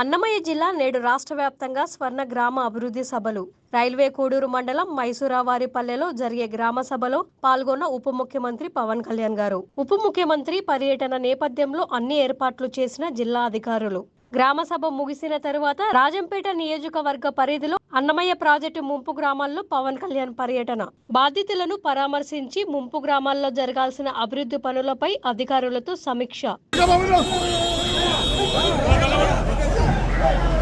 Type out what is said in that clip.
అన్నమయ్య జిల్లా నేడు రాష్ట్ర వ్యాప్తంగా స్వర్ణ గ్రామ అభివృద్ధి సభలు. రైల్వే కోడూరు మండలం మైసూరావారిపల్లెలో జరిగే గ్రామ సభలో పాల్గొన్న ఉప ముఖ్యమంత్రి పవన్ కళ్యాణ్ గారు. ఉప ముఖ్యమంత్రి పర్యటన నేపథ్యంలో అన్ని ఏర్పాట్లు చేసిన జిల్లా అధికారులు. గ్రామ సభ ముగిసిన తరువాత రాజంపేట నియోజకవర్గ పరిధిలో అన్నమయ్య ప్రాజెక్టు ముంపు గ్రామాల్లో పవన్ కళ్యాణ్ పర్యటన. బాధితులను పరామర్శించి ముంపు గ్రామాల్లో జరగాల్సిన అభివృద్ధి పనులపై అధికారులతో సమీక్ష. Bye.